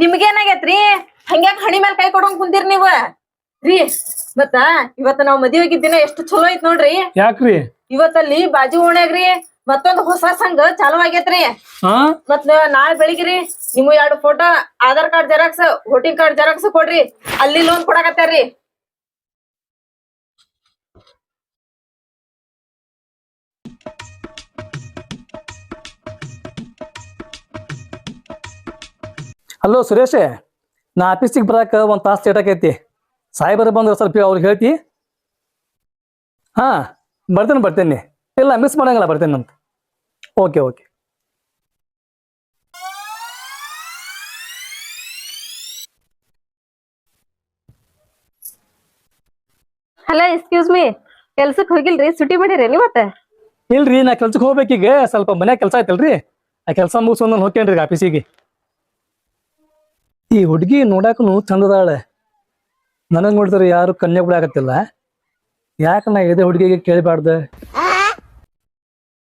ನಿಮ್ಗೇನಾಗೈತ್ರಿ? ಹಂಗ್ಯಾಕ್ ಹಣಿ ಮೇಲೆ ಕೈ ಕೊಡೋಂಗ್ ಕುಂತೀರಿ ನೀವ? ರೀ ಮತ್ತ ಇವತ್ತ ನಾವ್ ಮದ್ವಿ ದಿನ ಎಷ್ಟು ಚಲೋ ಐತ್ ನೋಡ್ರಿ. ಯಾಕ್ರಿ? ಇವತ್ತಲ್ಲಿ ಬಾಜು ಓಣ್ಯಾಗ್ರಿ ಮತ್ತೊಂದ್ ಹೊಸ ಸಂಘ ಚಾಲು ಆಗೇತ್ರಿ. ಮತ್ ನಾಳೆ ಬೆಳಿಗ್ರಿ ನಿಮ್ಮ ಎರಡು photo Aadhaar card xerox voting card xerox ಕೊಡ್ರಿ. ಅಲ್ಲಿ ಲೋನ್ ಕೊಡಾಕತ್ತಾರ್ರಿ ಹಲೋ ಸುರೇಶ್ ನಾ ಆಫೀಸಿಗೆ ಬರಕ ಒಂದ್ ತಾಸು ಲೇಟ್ ಆಕೈತಿ. ಸಾಹೇಬರ ಬಂದ್ರೆ ಸ್ವಲ್ಪ ಅವ್ರಿಗೆ ಹೇಳ್ತಿ. ಹಾ ಬರ್ತೇನೆ ಬರ್ತೇನೆ. ಇಲ್ಲ ಮಿಸ್ ಮಾಡಂಗಿಲ್ಲ ಬರ್ತೇನೆ ಅಂತ. Okay okay hello excuse me ಕೆಲ್ಸಕ್ಕೆ ಹೋಗಿಲ್ರಿ? ಸುಟಿ ಮಾಡಿರಿ ಮತ್ತೆ? ಇಲ್ರಿ ನಾ ಕೆಲ್ಸಕ್ಕೆ ಹೋಗ್ಬೇಕೀಗ. ಸ್ವಲ್ಪ ಮನ್ಯಾಗ ಕೆಲಸ ಐತಲ್ರಿ ಆ ಕೆಲಸ ಮುಗಿಸ್ಕೊಂಡು ಹೋಗ್ತೇನ್ರಿ ಆಫೀಸಿಗೆ. ಈ ಹುಡುಗಿ ನೋಡಾಕನು ಚಂದದಾಳೆ. ನನಗ್ ನೋಡಿದ್ರೆ ಯಾರು ಕನ್ಯಾ ಬಿಡಾಕತ್ತಿಲ್ಲ ಯಾಕೆ ನಾ ಇದೇ ಹುಡುಗಿಗೆ ಕೇಳಬಾರ್ದೆ?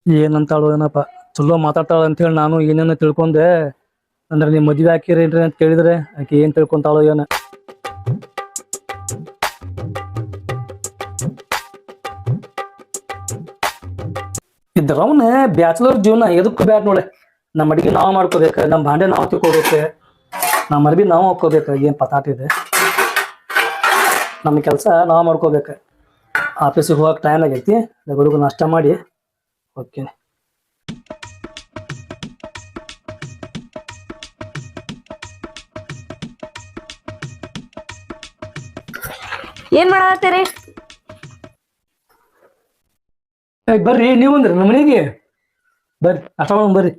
ಏನಂತಾಳು ಏನಪ್ಪ, ಚಲೋ ಮಾತಾಡ್ತಾಳ ಅಂತೇಳಿ ನಾನು ಏನೇನೋ ತಿಳ್ಕೊಂಡೆ. ಅಂದ್ರೆ ನೀವು ಮದ್ವೆ ಹಾಕಿರೇನ್ರಿ ಅಂತ ಕೇಳಿದ್ರೆ ಆಕೆ ಏನ್ ತಿಳ್ಕೊಂತಾಳೋ ಏನ. ಇದ್ರವನ್ನ ಬ್ಯಾಚುಲರ್ ಜೀವನ, ಎದಕ್ಕೂ ಬ್ಯಾಡ ನೋಡೆ. ನಮ್ಮ ಅಡಿಗೆ ನಾವು ಮಾಡ್ಕೋಬೇಕು, ನಮ್ಮ ಭಾಂಡೆ ನಾವು ತಿಳ್ಕೊಬೇಕು ನಮ್ಮ ಅರ್ಬಿ ನಾವು ಹಾಕೋಬೇಕು ಏನು ಪತಾಟ ಇದೆ. ನಮ್ಮ ಕೆಲಸ ನಾವು ಮಾಡ್ಕೋಬೇಕು. ಆಫೀಸಿಗೆ ಹೋಗಕ್ಕೆ ಟೈಮ್ ಆಗೈತಿ ಹುಡುಗ ನಾಷ್ಟ ಮಾಡಿ ಓಕೆ. ಏನ್ ಮಾಡತ್ತೀರಿ ಬರ್ರಿ ನೀವು ಅಂದ್ರಿ ನಮ್ಮ ಮನೆಗೆ? ಬರ್ರಿ ಮಾಡೋಣ ಬರ್ರಿ.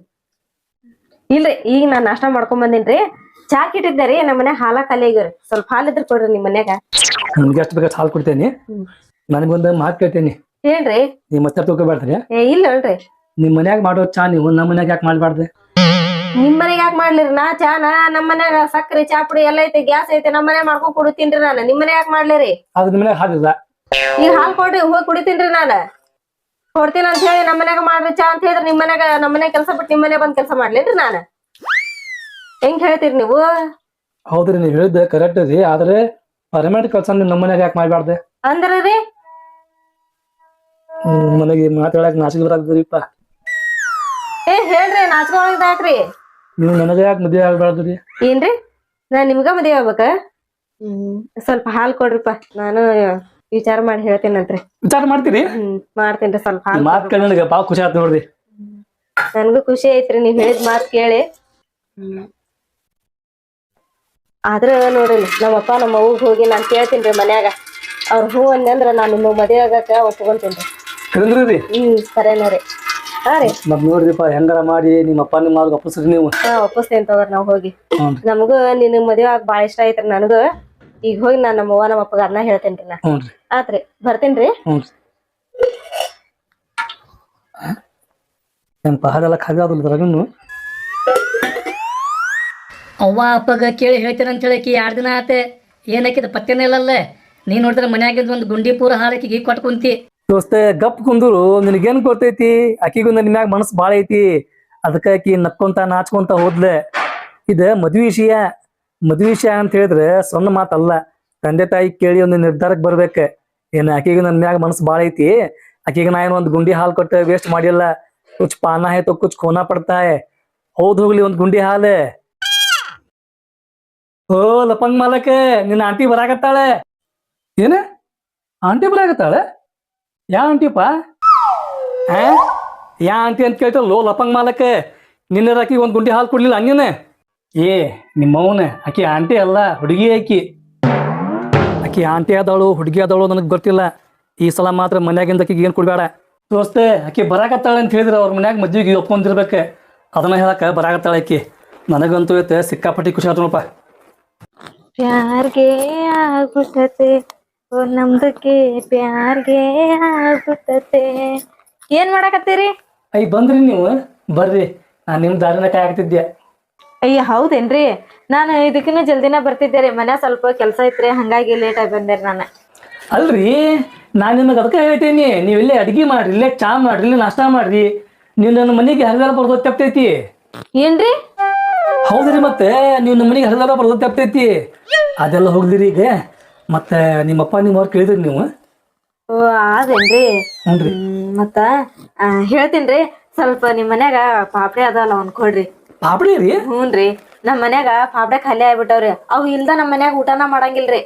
ಇಲ್ರಿ ಈಗ ನಾನು ನಾಷ್ಟಾ ಮಾಡ್ಕೊಂಡ್ ಬಂದಿನ್ರಿ. ಚಾ ಇಟ್ಟಿದ್ದಾರೆ ನಮ್ಮ ಮನ್ಯಾಗ ಹಾಲ ಖಾಲಿ ಆಗ್ಯಾವ್ರಿ. ಸ್ವಲ್ಪ ಹಾಲ್ ಇದ್ರ ಕೊಡ್ರಿ ನಿಮ್ ಮನ್ಯಾಗ. ನಿಮ್ಗೆ ಎಷ್ಟು ಬೇಕಾದ್ರೆ ಹಾಲು ಕೊಡ್ತೇನೆ. ನನಗೊಂದು ಮಾತು ಕೇಳ್ತೇನೆ. ಹೇಳ್ರಿ. ನೀವು ಮತ್ತೆ ತಿಳ್ಕೊಬೇಡ್ರಿ ಏ ಇಲ್ಲ ಹೇಳ್ರಿ. ನಿಮ್ ಮನ್ಯಾಗ ಮಾಡೋ ಚಾ ನೀವು ನಮ್ಮ ಮನ್ಯಾಗ ಯಾಕೆ ಮಾಡಬಾರ್ದು? ನಿಮ್ ಮನೆಗ್ ಯಾಕೆ ಮಾಡ್ಲಿರಿ? ನಾ ಚಾನ ನಮ್ ಮನ್ಯಾಗ ಸಕ್ಕರೆ ಚಾ ಪುಡಿ ಎಲ್ಲ ಐತೆ ಗ್ಯಾಸ್ ಐತೆ ನಮ್ ಮನ್ಯಾಗ ಮಾಡ್ಕೊಂಡ್ ಕುಡಿತೀನ್ರಿ ನಾನು. ನಿಮ್ ಮನೆ ಯಾಕೆ ಮಾಡ್ಲಿರಿ? ಅದು ನಿಮ್ಮ ಮನ್ಯಾಗ ಹಾಕಿಲ್ಲ ಈಗ ಹಾಲ್ ಕೊಡ್ರಿ ಹೋಗಿ ಕುಡಿತೀನ್ರಿ ನಾನು. ಕೊಡ್ತೀನಿ ಅಂತ ಹೇಳಿ ನಮ್ಮ ಮನ್ಯಾಗ ಮಾಡ್ರಿ ಚಾ ಅಂತ ಹೇಳಿದ್ರೆ ನಿಮ್ ಮನ್ಯಾಗ ನಮ್ಮ ಮನೆ ಕೆಲಸ ಬಿಟ್ಟು ನಿಮ್ ಮನೆ ಬಂದ್ ಕೆಲಸ ಮಾಡ್ಲೇನ್ರಿ ನಾನು. ಹೆಂಗ್ ಹೇಳ್ತೀರಿ ನೀವು? ಹೌದ್ರಿ ನೀವು ಹೇಳಿದ್ದೆ ಕರೆಕ್ಟ್ ರೀ. ಆದ್ರೆ ಪರ್ಮನೆಂಟ್ ಕೆಲಸ ನೀವು ನಮ್ಮ ಮನ್ಯಾಗ ಯಾಕೆ ಮಾಡ್ಬಾರ್ದೆ? ಅಂದ್ರೆ ರೀ? ನನಗೆ ಮಾತಾಡಕ್ ನಾಚಿಕೆ ಬರಾಕ್ದ್ರಿಪ್ಪ ಏ ಹೇಳ್ರಿ ನಾಚ್ಕೊಳಗ್ದಾಕ್ರಿ ನೀವು ನನಗೆ ಯಾಕೆ ಮದುವೆ ಆಗ್ಬಾರ್ದು ರೀ? ಏನ್ರಿ? ನಾ ನಿಮ್ಗ ಮದುವೆ ಆಗ್ಬೇಕ? ಹ್ಮ್. ಸ್ವಲ್ಪ ಹಾಲ್ ಕೊಡ್ರಿಪ್ಪ. ನಾನು ವಿಚಾರ ಮಾಡಿ ಹೇಳ್ತೇನಂತ್ರಿ ವಿಚಾರ ಮಾಡ್ತೀರಿ? ಹ್ಮ್ ಮಾಡ್ತೇನ್ರಿ ಸ್ವಲ್ಪ ಹಾಲ್ ಮಾತು ಕೇಳಿ ನನಗೆ ಭಾಳ ಖುಷಿ ಆಯ್ತು ನೋಡ್ರಿ. ನನ್ಗೂ ಖುಷಿ ಐತ್ರಿ ನೀವ್ ಹೇಳಿದ ಮಾತ್ ಕೇಳಿ. ಆದ್ರ ನೋಡ್ರಿ ನಮ್ಮಪ್ಪ ನಮ್ಮ ಅವ್ಗ ಹೋಗಿ ನಾನ್ ರೀ ಮನ್ಯಾಗ. ಅವ್ರ ಹೂ ಅಂದ್ರ ನಾನು ನಿಮ್ಮ ಮದ್ವೆ ಆಗಕ ಒಪ್ಕೊಂತೀನಿ ಹೇಳಿದ್ರಿ ರೀ? ಹ್ಮ್ ಸರೇನ ರೀ ಹಾ ರೀ. ಮತ್ ನೋಡ್ರಿಪ್ಪ ಹೆಂಗಾರ ಮಾಡಿ ನಿಮ್ಮಪ್ಪ ನಿಮ್ಮ ಮಾರ್ಗ ಒಪ್ಪಿಸ್ರಿ ನೀವು. ಹಾ ಒಪ್ಪಿಸ್ತೇನ್ ತಗೋರ್ ನಾವು ಹೋಗಿ. ಹ್ಞೂ ನಮಗೂ ನಿನ್ನ ಮದ್ವೆ ಆಗ ಬಾಳ ಇಷ್ಟ ಐತ್ರಿ ನನಗೂ. ಈಗ ಹೋಗಿ ನಾನು ನಮ್ಮ ಅವ್ವ ನಮ್ಮ ಅಪ್ಪಗ ಅದನ್ನ ಹೇಳ್ತೇನ್ರಿ ನಾ. ಹ್ಞೂ ರೀ. ಆತ್ರಿ ಬರ್ತೇನ್ರಿ ಹ್ಞೂ ರೀ. ಖಾಗದಿಲ್ಲ ಅದ್ರಾಗನು ಅವ್ವ, ಅಪ್ಪಗ ಕೇಳಿ ಹೇಳ್ತೇನೆ ಅಂತ ಹೇಳಕಿ ಎರಡು ದಿನ ಆತೆ ಏನಕ್ಕಿದ ಪತ್ತೆನೇ ಇಲ್ಲಲ್ಲೇ. ನೀ ನೋಡಿದ್ರೆ ಮನ್ಯಾಗಿಂದ ಒಂದು ಗುಂಡಿ ಪೂರ ಈ ಕೊಟ್ಟು ಕುಂತಿ. ದೋಸ್ತ, ಗಪ್ ಕುಂದೂರು, ನಿನಗೇನು ಗೊತ್ತೈತಿ? ಆಕಿಗೂ ನನ್ನ ಮ್ಯಾಗ ಮನಸ್ಸು ಭಾಳ ಐತಿ. ಅದಕ್ಕೆ ಆಕಿ ನಕ್ಕೊಂತ, ನಾಚ್ಕೊಂತ ಹೋದ್ಲೆ. ಇದ ಮದ್ವಿ ವಿಷಯ. ಮದ್ವಿ ವಿಷಯ ಅಂತ ಹೇಳಿದ್ರೆ ಸಣ್ಣ ಮಾತಲ್ಲ. ತಂದೆ ತಾಯಿ ಕೇಳಿ ಒಂದು ನಿರ್ಧಾರಕ್ಕೆ ಬರ್ಬೇಕು. ಏನು ಆಕಿಗೆ ನನ್ನ ಮ್ಯಾಗ ಮನಸ್ಸು ಭಾಳ ಐತಿ. ಆಕಿಗೆ ನಾ ಏನು ಒಂದು ಗುಂಡಿ ಹಾಲು ಕೊಟ್ಟು ವೇಸ್ಟ್ ಮಾಡಿಲ್ಲ. ಕುಚ್ ಪಾನ ಆಯ್ತು ಕುಚ್ ಖೋನಾ ಪಡ್ತಾ ಹೌದು ಹೌದ್ ಹೋಗ್ಲಿ ಒಂದು ಗುಂಡಿ ಹಾಲು. ಓ ಲಪಂಗ್ ಮಾಲಕ, ನಿನ್ನ ಆಂಟಿ ಬರಾಕತ್ತಾಳೆ. ಏನ? ಆಂಟಿ ಬರಾಕತ್ತಾಳೆ? ಯಾ ಆಂಟಿಪ್ಪ? ಯಾ ಆಂಟಿ ಅಂತ ಕೇಳ್ತಾಳೆ ಲೋ, ಲಪಂಗ್ ಮಾಲಕ. ನಿನ್ನೆ ಆಕಿ ಒಂದು ಗುಂಡಿ ಹಾಲು ಕೊಡ್ಲಿಲ್ಲ ಹಂಗೇನೆ ಏ, ನಿಮ್ಮವನ, ಆಕಿ ಆಂಟಿ ಅಲ್ಲ, ಹುಡುಗಿ ಆಕಿ. ಆಕಿ ಆಂಟಿ ಆದಾಳು, ಹುಡುಗಿ ಆದಾಳು ನನಗೆ ಗೊತ್ತಿಲ್ಲ. ಈ ಸಲ ಮಾತ್ರ ಮನ್ಯಾಗಿಂದ ಆಕಿಗೆ ಏನು ಕೊಡಬೇಡ. ದೋಸ್ತೆ, ಆಕಿ ಬರಾಕತ್ತಾಳೆ ಅಂತ ಹೇಳಿದ್ರೆ ಅವ್ರ ಮನ್ಯಾಗ ಮದ್ವೆಗೆ ಒಪ್ಕೊಂಡಿರ್ಬೇಕು. ಅದನ್ನ ಹೇಳಕ್ಕೆ ಬರಾಕತ್ತಾಳೆ ಆಕಿ. ನನಗಂತೂ ಐತೆ ಸಿಕ್ಕಾಪಟ್ಟಿ ಖುಷಿ ಆಯ್ತು ನೋಡಪ್ಪ. ಪ್ಯಾರ್ಗೆ ಆಗುತ್ತದೆ. ಓ ನಮ್ದಕ್ಕೆ ಪ್ಯಾರ್ಗೆ ಆಗುತ್ತದೆ. ಏನ್ ಮಾಡಾಕತ್ತೀರಿ? ಅಯ್ಯ ಬಂದ್ರಿ ನೀವು. ಬರ್ರಿ. ನಾನು ನಿಮ್ಮ ದಾರಿನ ಕಾಯಾಗ್ತಿದ್ದೆ ಅಯ್ಯ ಹೌದೇನ್ರಿ? ನಾನು ಇದಕ್ಕಿನ್ನ ಜಲ್ದಿನ ಬರ್ತಿದ್ದೆ ರೀ. ಮನ್ಯಾಗ ಸ್ವಲ್ಪ ಕೆಲಸ ಐತ್ರಿ. ಹಂಗಾಗಿ ಲೇಟ್ ಆಗಿ ಬಂದೆ ನಾನು. ಅಲ್ರಿ? ನಾನು ನಿಮಗೆ ಅದಕ್ಕೆ ಹೇಳ್ತೀನಿ. ನೀವು ಇಲ್ಲೇ ಅಡ್ಗೆ ಮಾಡ್ರಿ ಇಲ್ಲೇ ಚಾ ಮಾಡ್ರಿ ಇಲ್ಲೇ ನಾಷ್ಟಾ ಮಾಡ್ರಿ. ನೀವು ನನ್ನ ಮನೆಗೆ ಹೆಂಗಾರ ಬರ್ದು ತಪ್ತೈತಿ ಏನ್ರಿ? ಹೌದ್ರಿ ಮತ್ತೆ? ನೀವು ನಮ್ಮ ಮನೆಗೆ ಹರಿದಾರ ಬರೋದು ತಪ್ತೈತಿ ಅದೆಲ್ಲ ಹೋಗ್ಲಿರಿ ಈಗ. ಮತ್ತೆ ನಿಮ್ಮಪ್ಪ ನಿಮ್ಮವ್ರು ಕೇಳಿದ್ರಿ ನೀವು? ಓ ಅದೇನ್ರಿ ಹ್ಞೂ ಹ್ಮ್, ಮತ್ತ ಆ, ಹೇಳ್ತೀನ್ರಿ. ಸ್ವಲ್ಪ ನಿಮ್ ಮನ್ಯಾಗ ಪಾಪಡೆ ಅದಲ್ಲ ಅವ್ನ್ ಕೊಡ್ರಿ. ಪಾಪಡಿ ರೀ? ಹ್ಞೂನ್ರಿ. ನಮ್ ಮನ್ಯಾಗ ಪಾಪಡೆ ಖಾಲಿ ಆಗ್ಬಿಟ್ಟವ್ರಿ. ಅವು ಇಲ್ದ ನಮ್ ಮನ್ಯಾಗ ಊಟನ ಮಾಡಂಗಿಲ್ರಿ.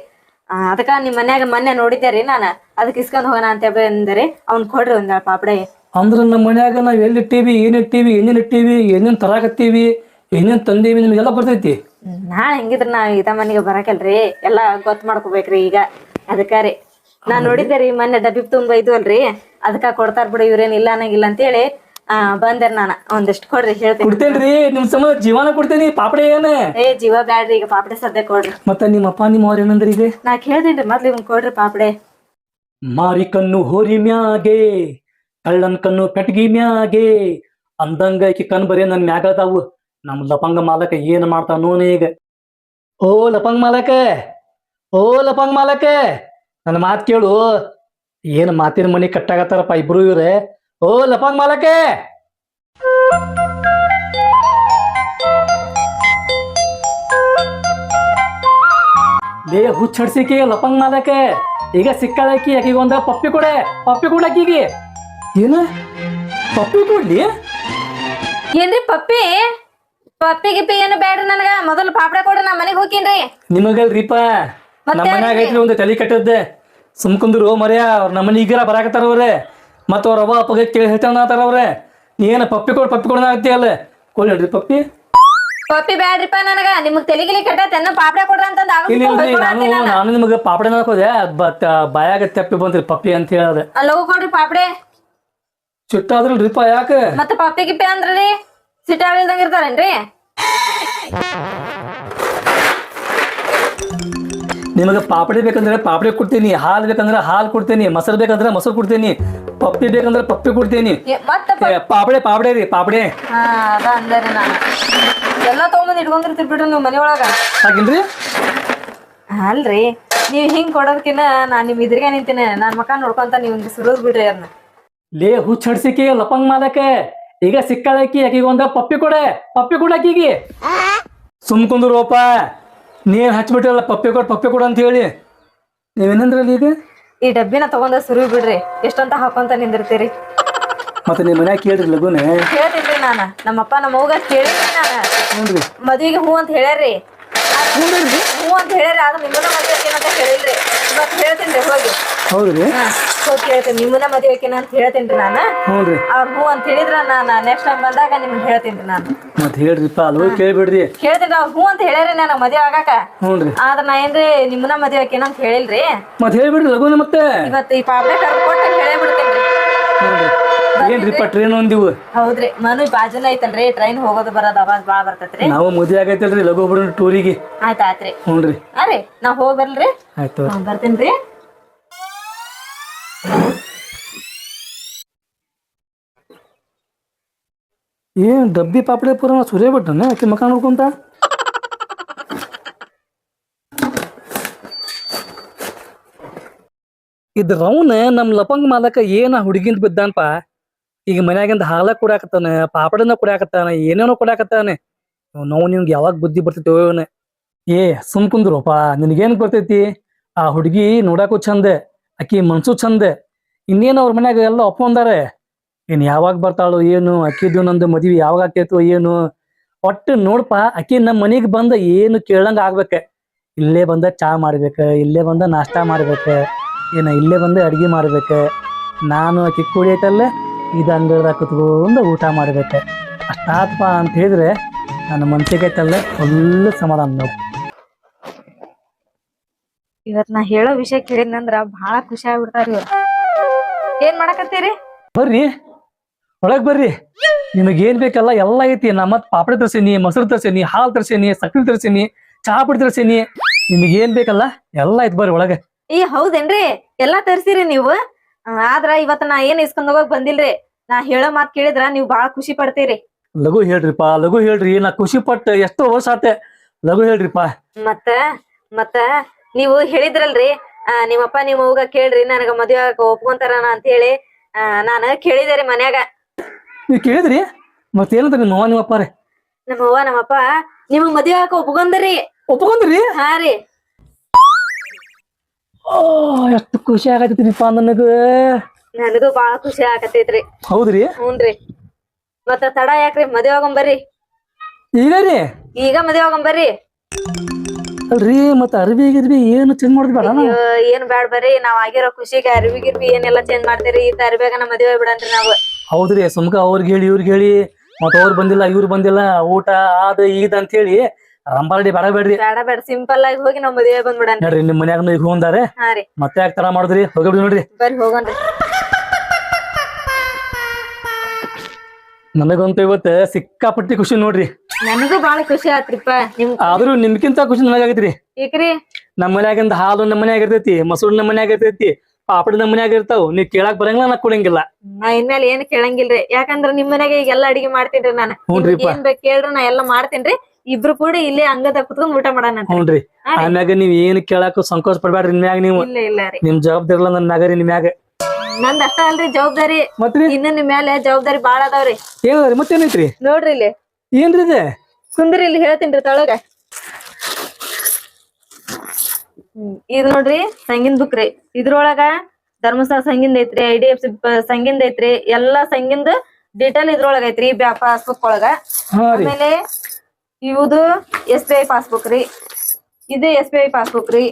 ಆ, ಅದಕ್ಕ ನಿಮ್ ಮನ್ಯಾಗ ಮೊನ್ನೆ ನೋಡಿದ್ದೆ ನಾನ. ಅದಕ್ಕೆ ಇಸ್ಕೊಂಡ್ ಹೋಗೋಣ ಅಂತ ಅಂದ್ರೆ ಅವ್ನ್ ಕೊಡ್ರಿ ಒಂದ್ ಪಾಪಡೆ. ಅಂದ್ರೆ ನಮ್ಮ ಮನ್ಯಾಗ ನಾವು ಎಲ್ಲಿ ಇಟ್ಟೀವಿ ಏನ್ ಇಟ್ಟೀವಿ ಏನೇನು ಇಟ್ಟೀವಿ ಏನೇನು ತರಾಕತ್ತೀವಿ? ಏನೇನು ತಂದೀವಿ ನಿಮಗೆಲ್ಲ ಬರ್ತೈತಿ? ನಾ ಹೆಂಗಿದ್ರ ನಾ ಇದ ಮನೆಗೆ ಬರಕಲ್ರಿ ಎಲ್ಲಾ ಗೊತ್ತ ಮಾಡ್ಕೋಬೇಕ್ರಿ ಈಗ ಅದಕ್ಕ ರೀ. ನಾ ನೋಡಿದ್ದೆ ರೀ ಮೊನ್ನೆ ಡಬ್ಬಿ ತುಂಬ ಅಲ್ರಿ ಅದಕ್ಕ ಕೊಡ್ತಾರ ಬಿಡು ಇವ್ರೇನ್ ಇಲ್ಲ ಅನ್ನಂಗಿಲ್ಲ ಅಂತೇಳಿ ಆ ಬಂದೆ ನಾನ ಒಂದಿಷ್ಟು ಕೊಡ್ರಿ ಹೇಳ್ತೀನಿ. ಕೊಡ್ತೇನ್ರಿ ನಿಮ್ ಸಮ ಜೀವನ ಕೊಡ್ತೇನಿ ಪಾಪಡೆ ಏನ? ಏ ಜೀವ ಬ್ಯಾಡ್ರಿ ಈಗ ಪಾಪಡೆ ಸದ್ಯ ಕೊಡ್ರಿ. ಮತ್ತೆ ನಿಮ್ಮಪ್ಪ ಅವ್ರ ಏನಂದ್ರಿ ಈಗ? ನಾ ಕೇಳ್ದೇನ್ರಿ ಮೊದ್ಲು ಇವ್ನ್ ಕೊಡ್ರಿ ಪಾಪಡೆ. ಮಾರಿ ಕಣ್ಣು ಹೋರಿ ಮ್ಯಾಗೆ ಕಳ್ಳನ್ ಕಣ್ಣು ಪೆಟ್ಗಿ ಮ್ಯಾಗೆ ಅಂದಂಗ ಕಣ್ ಬರೀ ನನ್ ಮ್ಯಾಗ ಅದಾವು. ನಮ್ ಲಪಂಗ ಮಾಲಕ ಏನ್ ಮಾಡ್ತಾನೋ ಈಗ? ಓ ಲಪಂಗ ಮಾಲಕ. ಓ ಲಪಂಗ ಮಾಲಕ. ನನ್ನ ಮಾತು ಕೇಳು. ಏನ್ ಮಾತಿನ ಮನೆ ಕಟ್ಟಾಗತ್ತಾರಪ್ಪ ಇಬ್ರು ಇವ್ರೆ? ಓ ಲಪಂಗ ಮಾಲಕ. ಲೇ ಹುಚ್ಚಡ್ಸಿಕೆ ಲಪಂಗ್ ಮಾಲಕ. ಈಗ ಸಿಕ್ಕಳಕಿ ಆಕಿಗೆ ಒಂದ ಪಪ್ಪಿ ಕೊಡೆ. ಪಪ್ಪಿ ಕೊಡಕ್ಕಿಗೆ ಏನ? ಪಪ್ಪಿ ಕೊಡ್ಲಿ? ಏನ್ರಿ ಪಪ್ಪಿ? ಪಪ್ಪಿ ಗಿಪ್ಪಿ ಏನು ಬ್ಯಾಡ್ರಿ ನನಗ? ಮೊದಲು ಪಾಪಡೆ ಕೊಡ್ರಿ ನಾ ಮನೆಗೆ ಹೋಗ್ತೀನ್ರಿ ನಿಮಗಲ್ರಿಪ್ಪ ಮತ್ತೆ ನಮ್ಮ ಮನ್ಯಾಗ ಐತ್ರಿ ಒಂದು ತಲೆ ಕಟ್ಟದ್ದೆ. ಸುಮ್ಕುಂದ್ರು ಮರ್ಯ ಅವ್ರ ನಮ್ಮನೆ ಈಗರ ಬರಾಕತ್ತಾರ ಅವ್ರೆ. ಮತ್ತ ಅವ್ರ ಅವ್ವ ಅಪ್ಪಗೆ ಕೇಳಿ ಹೇಳ್ತಾರ ಅವ್ರೆ. ನೀ ಏನ ಪಪ್ಪಿ ಕೊಡ್ ಪಪ್ಪಿ ಕೊಡ ಆಗ್ತೀಯಲ್ಲ ಕೊಡ್ರಿ ಪಪ್ಪಿ. ಪಪ್ಪಿ ಬ್ಯಾಡ್ರಿಪ್ಪ ನನಗ ನಿಮಗ್ ತಲೆಗಿಲಿ ಕೆಟ್ಟೈತೆನ್ನ ಪಾಪಡೆ ಕೊಡ್ರಿ ಅಂತಂದ ನಾನು ನಾನು. ನಿಮಗೆ ಪಾಪಡೆ ಹಾಕೋದೆ ಬಟ್ ಬಾಯಾಗ ತಪ್ಪಿ ಬಂದ್ರಿ ಪಪ್ಪಿ ಅಂತ ಹೇಳದೆ. ಲಗು ಕೊಡ್ರಿ ಪಾಪಡೆ. ಚುಟ್ಟಾದ್ರಲ್ರಿಪ್ಪ ಯಾಕೆ? ಮತ್ತೆ ಪಪ್ಪಿ ಗಿಪ್ಪಿ ಅಂದ್ರಿ? ಸಿಟ್ಟಾಗಿಲ್ದಂಗ ಇರ್ತಾರೇನ್ರಿ? ನಿಮಗೆ ಪಾಪಡಿ ಬೇಕಂದ್ರೆ ಪಾಪಡಿ ಕೊಡ್ತೀನಿ ಹಾಲು ಬೇಕಂದ್ರೆ ಹಾಲು ಕೊಡ್ತೀನಿ ಮೊಸರು ಬೇಕಂದ್ರೆ ಮೊಸರು ಕೊಡ್ತೀನಿ ಪಪ್ಪಿ ಬೇಕಂದ್ರೆ ಪಪ್ಪಿ ಕೊಡ್ತೀನಿ. ಏ, ಮತ್ತೆ ಪ- ಏ, ಪಾಪಡೆ ಪಾಪಡೆ ರೀ ಪಾಪಡೆ. ಹಾ ಅದ ಅಂದರಿ ನಾನು. ಎಲ್ಲ ತಗೊಂಬಂದ್ ಇಟ್ಕೊಂಡಿರ್ತೀರಿ ಬಿಡ್ರಿ ನೀವು ಮನೆ ಒಳಗ ಹಾಕಿನ್ರಿ ಅಲ್ರಿ ನೀವ್ ಹಿಂಗ್ ಕೊಡೋದಕ್ಕಿನ್ನ ನಾನ್ ನಿಮ್ ಇದ್ರಿಗೆ ನಿಂತೀನಿ. ನನ್ ಮಕ ನೋಡ್ಕೊಂತ ನೀವ್ ಹಿಂಗ್ ಸುರೋದ್ ಬಿಡ್ರಿ ಅದನ್ನ ಲೇ ಹುಚ್ಚಡ್ಸಿಕೆ ಲಪಂಗ್ ಮಾಲಕ್ಕೆ ಈಗ ಸಿಕ್ಕಳಕಿ ಆಕಿಗೆ ಒಂದ ಪಪ್ಪಿ ಕೊಡೆ ಪಪ್ಪಿ ಕೊಡ ಆಕಿಗೆ ಸುಮ್ ರೋಪ ನೀನ್ ಹಚ್ಬಿಟ್ಟಿರಲ್ಲ ಪಪ್ಪಿ ಕೊಡ್ ಪಪ್ಪಿ ಕೊಡ ಅಂತ ಹೇಳಿ. ನೀವೇನಂದ್ರಲ್ಲಿ ಈಗ? ಈ ಡಬ್ಬಿನ ತಗೊಂಡ ಸುರು ಬಿಡ್ರಿ ಎಷ್ಟಂತ ಹಾಕೊಂತ ನಿಂದಿರ್ತೀರಿ. ಮತ್ತೆ ನಿಮ್ಮ ಮನ್ಯಾಗ ಕೇಳ್ರಿ ಲಗುನೆ ಹೇಳ್ತೀನಿ ನಾನು. ನಮ್ಮಪ್ಪ ನಮ್ಮ ಹೋಗ ಕೇಳಿದ್ರಿ ನಾನು. ಮದ್ವಿಗೆ ಹೂ ಅಂತ ಹೇಳ್ಯಾರ್ರಿ. ಹೂ ಅಂತ ಹೇಳ್ಯಾರ ಆದ್ರೆ ನಿಮ್ಮನ್ನ ಮದ್ವೆ ಏನಂತ ಅಂತ ಹೇಳಿಲ್ರಿ. ಇವತ್ತು ಹೇಳ್ತೀನಿ ಹೋಗಿ. ಹೌದ್ರಿ? ಹೋಗಿ ನಿಮ್ಮನ್ನ ಮದ್ವೆ ಆಕೇನ ಅಂತ ಹೇಳ್ತೀನಿ ನಾನು. ಹ್ಞೂನ್ರಿ. ಅವ್ರ ಹೂ ಅಂತ ಹೇಳಿದ್ರ ನಾನು ನೆಕ್ಸ್ಟ್ ಟೈಮ್ ಬಂದಾಗ ನಿಮ್ಗೆ ಹೇಳ್ತೀನಿ ನಾನು. ಮತ್ತೆ ಹೇಳ್ರಿಪ್ಪ ಅಲ್ವ ಕೇಳ್ಬಿಡ್ರಿ. ಹೇಳ್ತೀನಿ ಅವ್ರ ಹೂ ಅಂತ ಹೇಳ್ಯಾರಿ ನಾನು ಮದ್ವೆ ಆಗಾಕ ಹ್ಞೂನ್ರಿ. ಆದ್ರ ನಾ ಏನ್ರಿ ನಿಮ್ಮನ್ನ ಮದ್ವೆ ಆಕೇನ ಅಂತ ಹೇಳಿಲ್ರಿ. ಮತ್ತೆ ಹೇಳ್ಬಿಡ್ರಿ ಲಗುನೆ ಮತ್ತೆ. ಇವತ್ತು ಈ ಪಾಪಡೆ ಕರ್ದು ಕೊಟ್ಟು ಹೇಳೇ ಬಿಡ್ತೀನಿ ನೋಡ್ರಿ ಏನ್ರಿಪ್ಪ ಟ್ರೈನ್ ಒಂದಿವು? ಹೌದ್ರಿ ಮನು ಬಾಜುನ ಐತಲ್ರಿ ಟ್ರೈನ್ ಹೋಗೋದು ಬರೋದು ಅವಾಜ್ ಬಾಳ ಬರ್ತೈತ್ರಿ. ನಾವು ಮದುವೆ ಆಗೈತಲ್ರಿ ಲಘು ಬಿಡ್ರಿ ಟೂರಿಗೆ ಆಯ್ತ್ ಆಯ್ತ್ರಿ. ಹ್ಞೂನ್ರಿ. ಅರಿ ನಾ ಹೋಗಿ ಬರ್ಲ್ರಿ. ಆಯ್ತು ಹಾ, ಬರ್ತೀನ್ರಿ. ಏನ್ ಡಬ್ಬಿ ಪಾಪಡೆ ಪೂರ ಸುರೇ ಬಿಟ್ಟನೆ? ಆಕೆ ಮಕ ನೋಡ್ಕೊಂತ ಇದ್ ನಮ್ಮ ನಮ್ ಲಪಂಗ್ ಮಾಲಕ ಏನ ಹುಡುಗಿಂದ ಬಿದ್ದಾನಪ್ಪ ಈಗ ಮನ್ಯಾಗಿಂದ ಹಾಲ ಕುಡ್ಯಾಕತ್ತಾನ, ಪಾಪಡನ ಕುಡ್ಯಾಕತ್ತಾನ, ಏನೇನೋ ಕುಡಾಕತ್ತಾನೆ ನೋವು ನಿಮ್ಗೆ ಯಾವಾಗ ಬುದ್ಧಿ ಬರ್ತೈತಿ ಇವನ ಏ, ಸುಮ್ ಕುಂದ್ರಪ್ಪ ನಿನಗೇನ್ ಬರ್ತೈತಿ? ಆ ಹುಡುಗಿ ನೋಡಾಕು ಚಂದೆ, ಆಕಿ ಮನ್ಸು ಚಂದ. ಇನ್ನೇನು ಅವ್ರ ಮನ್ಯಾಗ ಎಲ್ಲ ಒಪ್ಕೊಂಡಾರೆ ಇನ್ ಯಾವಾಗ ಬರ್ತಾಳು ಏನು, ಅಕ್ಕಿದು ನಂದು ಮದ್ವಿ ಯಾವಾಗ ಆಕೈತೋ ಏನು. ಒಟ್ಟು ನೋಡ್ಪ, ಅಕ್ಕಿ ನಮ್ಮ ಮನೆಗೆ ಬಂದ ಏನು ಕೇಳಂಗ ಆಗ್ಬೇಕ. ಇಲ್ಲೇ ಬಂದ ಚಾ ಮಾಡ್ಬೇಕ, ಇಲ್ಲೇ ಬಂದ ನಾಷ್ಟಾ ಮಾಡ್ಬೇಕ, ಏನ ಇಲ್ಲೇ ಬಂದ ಅಡ್ಗೆ ಮಾಡ್ಬೇಕ. ನಾನು ಅಕ್ಕಿ ಕೂಡಿ ಐತಲ್ಲ ಇದು ಅಂಗಡಿದಾಗ ಕುತ್ಕೊಂಡು ಊಟ ಮಾಡ್ಬೇಕ. ಅಷ್ಟಾತ್ಪ ಅಂತ ಹೇಳಿದ್ರೆ ನನ್ನ ಮನ್ಸಿಗೈತಲ್ಲೇ ಫುಲ್ ಸಮಾಧಾನ ನೋಡಿ. ಇವತ್ ನಾ ಹೇಳೋ ವಿಷಯ ಕೇಳಿದ್ನಂದ್ರ ಬಹಳ ಖುಷಿ ಆಗ್ಬಿಡ್ತಾರ ಏನ್ ಮಾಡಕತ್ತೀರಿ? ಬರ್ರಿ. ಒಳಗ್ ಬರ್ರಿ. ನಿಮಗೆ ಏನ್ ಬೇಕಲ್ಲ ಎಲ್ಲ ಐತಿ. ನಾ ಮತ್ ತರ್ಸೇನಿ ತರ್ಸೀನಿ ಮೊಸರು ತರ್ಸೀನಿ ಹಾಲು ತರ್ಸೀನಿ ಸಕ್ಕರೆ ತರ್ಸೀನಿ ಚಹಾ ಪುಡಿ ತರ್ಸೀನಿ. ನಿಮಗೆ ಏನ್ ಬೇಕಲ್ಲ ಎಲ್ಲ ಐತಿ ಬರ್ರಿ ಒಳಗ. ಈ ಹೌದೇನ್ರಿ? ಎಲ್ಲಾ ತರ್ಸಿರಿ ನೀವು. ಆದ್ರ ಇವತ್ತ ನಾ ಏನ್ ಇಸ್ಕೊಂಡ್ ಹೋಗಕ್ ಬಂದಿಲ್ರಿ? ನಾ ಹೇಳೋ ಮಾತ್ ಕೇಳಿದ್ರ ನೀವ್ ಬಾಳ ಖುಷಿ ಪಡ್ತೀರಿ. ಲಘು ಹೇಳ್ರಿಪ್ಪ ಲಘು ಹೇಳ್ರಿ. ನಾ ಖುಷಿ ಪಟ್ಟ ಎಷ್ಟೋ ವರ್ಷ ಆತೆ. ಲಘು ಹೇಳ್ರಿಪ್ಪ. ಮತ್ತ ಮತ್ತ ನೀವು ಹೇಳಿದ್ರಲ್ರಿ ನಿಮ್ಮಪ್ಪ ನಿಮ್ಮ ಹೋಗ ಕೇಳ್ರಿ ನನಗ ಮದ್ವೆ ಆಗ ಒಪ್ಕೊಂತಾರಣ ಅಂತ ಹೇಳಿ ನಾನ ಕೇಳಿದೆ ರೀ ಮನ್ಯಾಗ. ನೀವು ಕೇಳಿದ್ರಿ? ಮತ್ತೇನಂತ ನಿಮ್ಮ ಅವ್ವ ನಿಮ್ಮಪ್ಪ ರೀ? ನಮ್ಮವ್ವ ನಮ್ಮಪ್ಪ ನಿಮಗ್ ಮದ್ವೆ ಆಗ ಒಪ್ಕೊಂದ್ರಿ. ಒಪ್ಕೊಂಡ್ರಿ ಹಾ ರೀ. ಓ ಎಷ್ಟು ಖುಷಿ ಆಗತ್ತೈತಿನಿಪ್ಪ ನನಗ. ನನಗೂ ಬಾಳ ಖುಷಿ ಆಗತ್ತೈತ್ರಿ ಹೌದ್ರಿ? ಹ್ಞೂನ್ರಿ ಮತ್ತ ತಡ ಯಾಕ್ರಿ ಮದ್ವೆ ಆಗೊಂಬರ್ರಿ. ಈಗ ರೀ? ಈಗ ಮದ್ವೆ ಆಗೊಂಬರ್ರಿ. ಅಲ್ರಿ ಮತ್ತ ಅರ್ಬಿ ಗಿರ್ಬಿ ಏನು ಚೇಂಜ್ ಮಾಡೋದ್ ಬೇಡ ಅಯ್ಯೋ, ಏನ್ ಬ್ಯಾಡ್ ಬರ್ರಿ ನಾವ್ ಆಗಿರೋ ಖುಷಿಗೆ ಅರ್ವಿ ಗಿರ್ವಿ ಏನೆಲ್ಲ ಚೇಂಜ್ ಮಾಡ್ತೀರಿ ಈ ಅರ್ಬಿಯಾಗ ನಮ್ಮ ಮದ್ವೆ ಬಿಡನ್ರಿ ನಾವು. ಹೌದ್ರಿ ಸುಮ್ಕ ಅವ್ರಿಗೆ ಹೇಳಿ ಇವ್ರಿಗೆ ಹೇಳಿ ಮತ್ತ ಅವ್ರು ಬಂದಿಲ್ಲ ಇವ್ರು ಬಂದಿಲ್ಲ ಊಟ ಅದ ಈದ ಅಂತ ಹೇಳಿ ರಂಬಾರಡಿ ಬೇಡ ಬೇಡ್ರಿ. ಬೇಡ ಬೇಡ ಸಿಂಪಲ್ ಆಗಿ ಹೋಗಿ ನಾವ್ ಮದ್ವೆ ಬಂದ್ಬಿಡನ್ರಿ ನೋಡ್ರಿ ನಿಮ್ ಮನ್ಯಾಗ ಈಗ ಹೋಗ್ದಾರೆ ಹಾ ರೀ. ಮತ್ತೆ ಯಾಕೆ ತರ ಮಾಡಿದ್ರಿ? ಹೋಗ್ಬಿಡಿ ನೋಡ್ರಿ. ಬರ್ರಿ ಹೋಗೋಣ್ರಿ ನನಗಂತೂ ಇವತ್ತು ಸಿಕ್ಕಾಪಟ್ಟಿ ಖುಷಿ ನೋಡ್ರಿ. ನನಗೂ ಬಾಳ ಖುಷಿ ಆತ್ರಿಪ್ಪ ನಿಮ್ ಆದ್ರೂ ನಿಮ್ಕಿಂತ ಖುಷಿ ನನಗಾಗತ್ರಿ. ಏಕ್ರಿ? ನಮ್ಮ ಮನ್ಯಾಗಿಂದ ಹಾಲು ನಮ್ಮ ಮನ್ಯಾಗ ಇರ್ತೈತಿ ಮೊಸರು ನಮ್ಮ ಮನ್ಯಾಗ ಇರ್ತೈತಿ ಪಾಪಡಿ ನಮ್ಮ ಮನ್ಯಾಗ ಇರ್ತಾವ್ ನೀವ್ ಕೇಳಾಕ್ ಬರಂಗಿಲ್ಲ ನಾ ಕೊಡಂಗಿಲ್ಲ ನಾ ಇನ್ಮೇಲೆ ಏನ್ ಕೇಳಂಗಿಲ್ರಿ ಯಾಕಂದ್ರ ನಿಮ್ ಮನ್ಯಾಗ ಈಗ ಎಲ್ಲಾ ಅಡಿಗೆ ಮಾಡ್ತೀನ್ರಿ ನಾನು. ನಿಮ್ಗ್ ಏನ್ ಬೇಕು ಕೇಳ್ರಿ ನಾ ಎಲ್ಲಾ ಮಾಡ್ತೇನ್ರಿ ಇಬ್ರು ಕೂಡ ಇಲ್ಲೇ ಹಂಗದ ಕುತ್ಕೊಂಡ್ ಊಟ ಮಾಡೋಣ ಹ್ಞೂನ್ರಿ ಆಮ್ಯಾಗ ನೀವ್ ಏನ್ ಕೇಳಾಕ ಸಂಕೋಚ ಪಡ್ಬೇಡ್ರಿ ನಿಮ್ ಮ್ಯಾಗ ನೀವು. ಇಲ್ಲ ಇಲ್ಲ ರೀ. ನಿಮ್ ಜವಾಬ್ದಾರಿ ಇಲ್ಲ ನನ್ ನಗರಿ ನಿಮ್ಯಾಗ. ನಿಮ್ ಮ್ಯಾಗ ನಂದ್ ಅಷ್ಟ ಅಲ್ರಿ ಜವಾಬ್ದಾರಿ. ಮತ್ರಿ? ಇನ್ನ ನಿಮ್ ಮೇಲೆ ಜವಾಬ್ದಾರಿ ಬಾಳ ಅದಾವ್ರಿ. ಏನದ್ರಿ ಮತ್ತೇನೈತ್ರಿ ನೋಡ್ರಿ ಇಲ್ಲಿ. ಏನ್ರಿ ಸುಂದರಿ ಕುಂದ್ರಿ ಇಲ್ಲಿ ಹೇಳ್ತೀನ್ರಿ ತಳಗ. ಇದ್ ನೋಡ್ರಿ ಸಂಗಿನ್ ಬುಕ್ ರೀ. ಇದ್ರೊಳಗ ಧರ್ಮಸ್ಥಳ ಸಂಗಿಂದ ಐತ್ರಿ ಐ ಡಿ ಎಫ್ ಸಿ ಸಂಗಿಂದ ಐತ್ರಿ ಎಲ್ಲಾ ಸಂಗಿಂದ ಡೀಟೇಲ್ ಇದ್ರೊಳಗ ಐತ್ರಿ ಪಾಸ್ಬುಕ್ ಒಳಗ. ಆಮೇಲೆ ಇವುದು ಎಸ್ ಬಿ ಐ ಪಾಸ್ಬುಕ್ ರೀ. ಇದು ಎಸ್ ಬಿ ಐ ಪಾಸ್ಬುಕ್ ರೀ.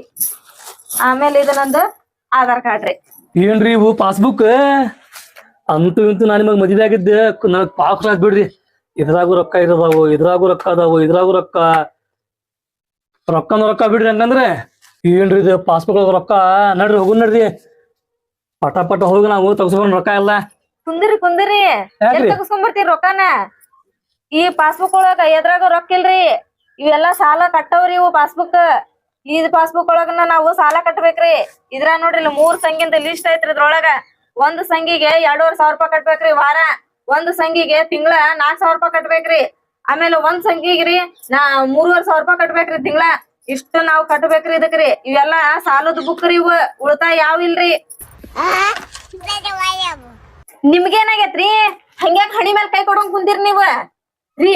ಆಮೇಲೆ ಇದು ನಂದು ಆಧಾರ್ ಕಾರ್ಡ್ ರೀ. ಏನ್ರಿ ಇವು ಪಾಸ್ಬುಕ್ ಅಂತೂ ಇಂತೂ ನಾನು ನಿಮಗ್ ಮದುವೆ ಆಗಿದ್ದೆ ನನಗ್ ಪಾಕ್ ಬಿಡ್ರಿ. ಇದ್ರಾಗೂ ರೊಕ್ಕ ಇರದಾವು ಇದ್ರಾಗೂ ರೊಕ್ಕ ಅದಾವು ಇದ್ರಾಗೂ ರೊಕ್ಕ. ರೊಕ್ಕನ ರೊಕ್ಕ ಬಿಡ್ರಿ ಹಂಗಂದ್ರೆ ಏನ್ರಿ ಇದು ಪಾಸ್ಬುಕ್ ಒಳಗ ರೊಕ್ಕ? ನಡ್ರಿ ಹೋಗು ನಡ್ರಿ. ಪಟ ಪಟ ಹೋಗಿ ನಾವು ತಗಸ್ಕೊಂಡ್ ರೊಕ್ಕ ಎಲ್ಲ. ಕುಂದಿರಿ ಕುಂದಿರಿ. ತಗಸ್ಕೊಂಡ್ಬರ್ತೀರಿ ರೊಕ್ಕನ? ಈ ಪಾಸ್ಬುಕ್ ಒಳಗ ಎದ್ರಾಗ ರೊಕ್ಕ ಇಲ್ರಿ? ಇವೆಲ್ಲಾ ಸಾಲ ಕಟ್ಟವ್ರಿ ಇವು ಪಾಸ್ಬುಕ್. ಈ ಪಾಸ್ಬುಕ್ ಒಳಗನ ನಾವು ಸಾಲ ಕಟ್ಬೇಕ್ರಿ. ಇದ್ರ ನೋಡ್ರಿ ಇಲ್ಲಿ ಮೂರ್ ಸಂಗಿಂದ ಲಿಸ್ಟ್ ಐತ್ರಿ ಇದ್ರೊಳಗ. ಒಂದ್ ಸಂಗಿಗೆ ಎರಡೂವರೆ ಸಾವಿರ ರೂಪಾಯಿ ಕಟ್ಬೇಕ್ರಿ ವಾರ. ಒಂದ್ ಸಂಗಿಗೆ ತಿಂಗಳ ನಾಲ್ಕ್ ಸಾವಿರ ರೂಪಾಯಿ ಕಟ್ಬೇಕ್ರಿ. ಆಮೇಲೆ ಒಂದ್ ಸಂಗಿಗ್ರಿ ನಾ ಮೂರುವರೆ ಸಾವಿರ ರೂಪಾಯಿ ಕಟ್ಬೇಕ್ರಿ ತಿಂಗಳ. ಇಷ್ಟು ನಾವ್ ಕಟ್ಬೇಕ್ರಿ ಇದಕ್ರಿ. ಇವೆಲ್ಲಾ ಸಾಲದ ಬುಕ್ ರೀ ಇವು. ಉಳಿತಾಯ ಯಾವ ಇಲ್ರಿ? ನಿಮ್ಗೇನಾಗೇತ್ರಿ? ಹಂಗ್ಯಾಕ್ ಹಣಿ ಮೇಲೆ ಕೈ ಕೊಡೋಂಗ್ ಕುಂತೀರಿ ನೀವ? ರೀ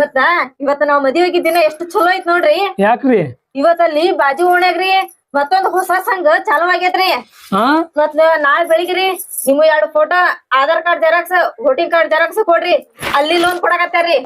ಮತ್ತ ಇವತ್ತ ನಾವ್ ಮದ್ವೆ ಆಗಿದ್ದೀನ ಎಷ್ಟು ಚಲೋ ಐತ್ ನೋಡ್ರಿ? ಯಾಕ್ರಿ? ಇವತ್ತಲ್ಲಿ ಬಾಜು ಓಣ್ಯಾಗ್ರಿ. ಮತ್ತೊಂದ್ ಹೊಸ ಸಂಘ ಚಾಲೂ ಆಗೇತ್ರಿ ಹಾ? ಮತ್ ನಾಳೆ ಬೆಳಿಗ್ರಿ ನಿಮ್ಮ ಎರಡು photo Aadhaar card xerox voting card xerox ಕೊಡ್ರಿ. ಅಲ್ಲಿ ಲೋನ್ ಕೊಡಕತ್ತಾರ್ರಿ